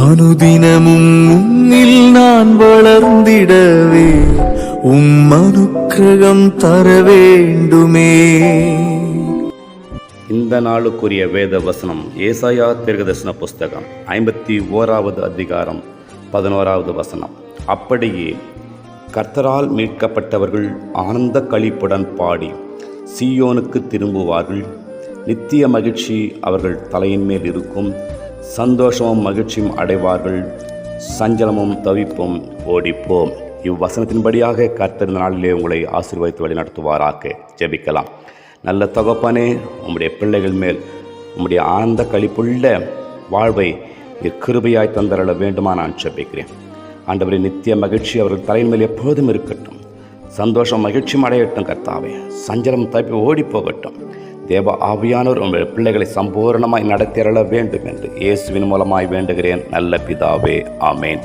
அனுதினமும் உன்னில் நான் வளர்ந்திடவே உம் அனுக்கிரகம் தர வேண்டுமே இந்த நாளுக்குரிய வேத வசனம் ஏசாயா தீர்க்கதரிசன புஸ்தகம் ஐம்பத்தி ஓராவது அதிகாரம் பதினோராவது வசனம். அப்படியே கர்த்தரால் மீட்கப்பட்டவர்கள் ஆனந்த கழிப்புடன் பாடி சீயோனுக்கு திரும்புவார்கள். நித்திய மகிழ்ச்சி அவர்கள் தலையின் மேல் இருக்கும். சந்தோஷமும் மகிழ்ச்சியும் அடைவார்கள். சஞ்சலமும் தவிப்பும் ஓடிப்போம். இவ்வசனத்தின்படியாக கர்த்தர்ந்த நாளிலே உங்களை ஆசீர்வதித்து வழிநடத்துவாராக. ஜெபிக்கலாம். நல்ல தகப்பனே உம்முடைய பிள்ளைகள் மேல் உம்முடைய ஆனந்த கழிப்புள்ள வாழ்வை நீர் கிருபையாய் தந்தரள வேண்டுமா நான் ஜெபிக்கிறேன். ஆண்டவரை நித்திய மகிழ்ச்சி அவர்கள் தலையின் மேல் எப்போதும் இருக்கட்டும். சந்தோஷம் மகிழ்ச்சியும் அடையட்டும் கர்த்தாவே. சஞ்சலம் தப்பி ஓடி போகட்டும் தேவ ஆவியானவர் உங்கள் பிள்ளைகளை சம்பூர்ணமாய் நடத்திரள வேண்டும் என்று இயேசுவின் மூலமாய் வேண்டுகிறேன். நல்ல பிதாவே ஆமேன்.